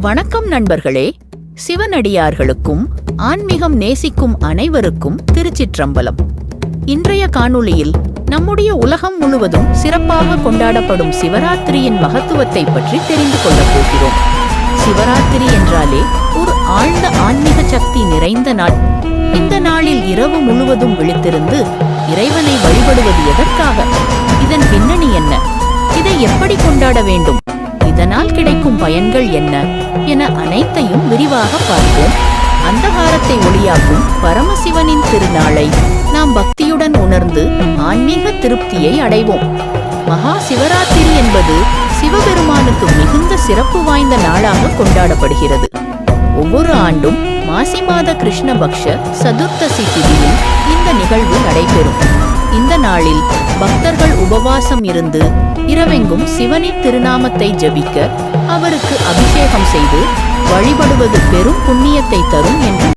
வணக்கம் நண்பர்களே. சிவனடியார்களுக்கும் ஆன்மீகம் நேசிக்கும் அனைவருக்கும் திருச்சிற்றம்பலம். இன்றைய காணொளியில் நம்முடைய உலகம் முழுவதும் சிறப்பாக கொண்டாடப்படும் சிவராத்திரியின் மகத்துவத்தை பற்றி தெரிந்து கொள்ளப் போகிறோம். சிவராத்திரி என்றாலே ஒரு ஆழ்ந்த ஆன்மீக சக்தி நிறைந்த நாள். இந்த நாளில் இரவு முழுவதும் விழித்திருந்து இறைவனை வழிபடுவது எதற்காக? இதன் பின்னணி என்ன? இதை எப்படி கொண்டாட வேண்டும்? பயன்கள் என்ன என அனைத்தையும் விரிவாக பார்ப்போம். அந்தகாரத்தை ஒளியாக்கும் பரமசிவனின் திருநாளை நாம் பக்தியுடன் உணர்ந்து ஆன்மீக திருப்தியை அடைவோம். மகா சிவராத்திரி என்பது சிவபெருமானுக்கு மிகுந்த சிறப்பு வாய்ந்த நாளாக கொண்டாடப்படுகிறது. ஒவ்வொரு ஆண்டும் மாசி மாத கிருஷ்ணபக்ஷ சதுர்த்தசி திதியில் இந்த நிகழ்வு நடைபெறும். இந்த நாளில் பக்தர்கள் உபவாசம் இருந்து இரவெங்கும் சிவனின் திருநாமத்தை ஜபிக்க அவருக்கு அபிஷேகம் செய்து வழிபடுவது பெரும் புண்ணியத்தை தரும் என்று